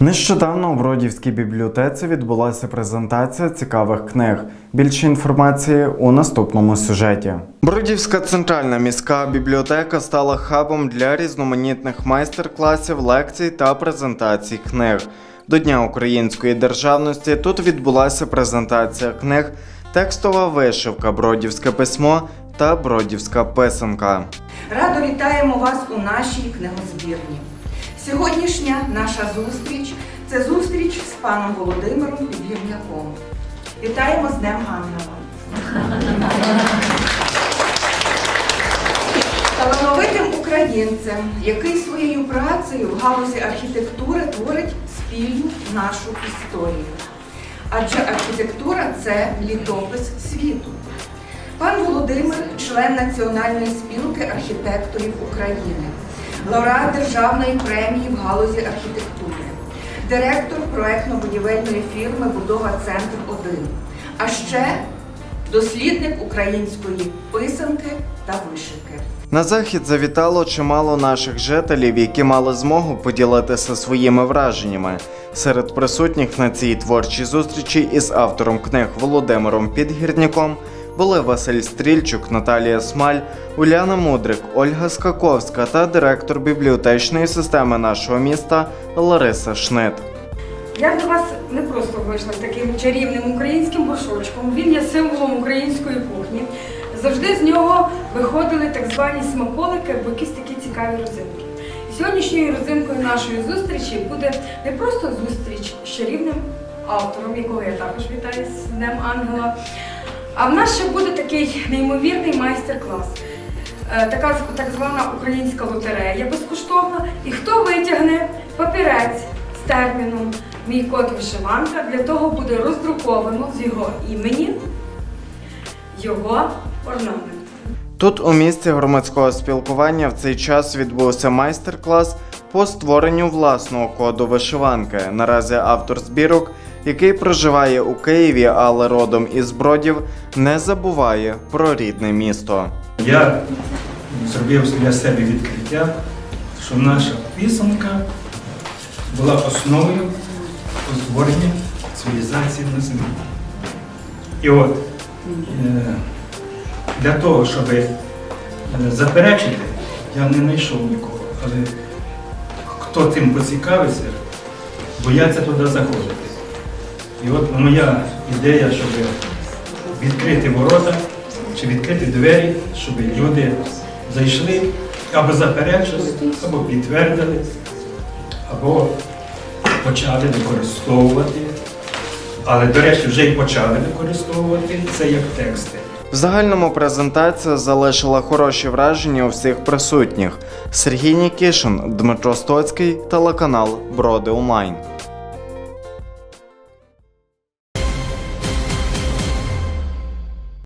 Нещодавно у Бродівській бібліотеці відбулася презентація цікавих книг. Більше інформації у наступному сюжеті. Бродівська центральна міська бібліотека стала хабом для різноманітних майстер-класів, лекцій та презентацій книг. До Дня української державності тут відбулася презентація книг, текстова вишивка, бродівське письмо та бродівська писанка. Радо вітаємо вас у нашій книгозбірні. Сьогоднішня наша зустріч це зустріч з паном Володимиром Підгірняком. Вітаємо з Днем Ангела. Талановитим українцем, який своєю працею в галузі архітектури творить спільну нашу історію. Адже архітектура це літопис світу. Пан Володимир, член Національної спілки архітекторів України, лауреат Державної премії в галузі архітектури, директор проектно-будівельної фірми Будова Центр 1, а ще дослідник української писанки та вишивки. На захід завітало чимало наших жителів, які мали змогу поділитися своїми враженнями. Серед присутніх на цій творчій зустрічі із автором книг Володимиром Підгірняком були Василь Стрільчук, Наталія Смаль, Уляна Мудрик, Ольга Скаковська та директор бібліотечної системи нашого міста Лариса Шнит. Я до вас не просто вийшла з таким чарівним українським горшочком. Він є символом української кухні. Завжди з нього виходили так звані смаколики або якісь такі цікаві родзинки. І Сьогоднішньою родзинкою нашої зустрічі буде не просто зустріч з чарівним автором, якого я також вітаю з Днем Ангела. А в нас ще буде такий неймовірний майстер-клас. Е, Така так звана українська лотерея безкоштовна. І хто витягне папірець з терміном Мій код вишиванка для того буде роздруковано з його імені його орнамент. Тут у місці громадського спілкування в цей час відбувся майстер-клас по створенню власного коду вишиванки. Наразі автор збірок, який проживає у Києві, але родом із Бродів, не забуває про рідне місто. Я зробив для себе відкриття, що наша писанка була основою створення цивілізації на землі. І от е, для того, щоб е, заперечити, я не знайшов нікого. Але хто тим поцікавиться, бояться туди заходити. І от моя ідея, щоб відкрити ворота чи відкрити двері, щоб люди зайшли або заперечили, або підтвердили, або почали використовувати. Але, до речі, вже й почали використовувати це як тексти. В загальному презентація залишила хороші враження у всіх присутніх. Сергій Нікішин, Дмитро Стоцький, телеканал Броди Онлайн.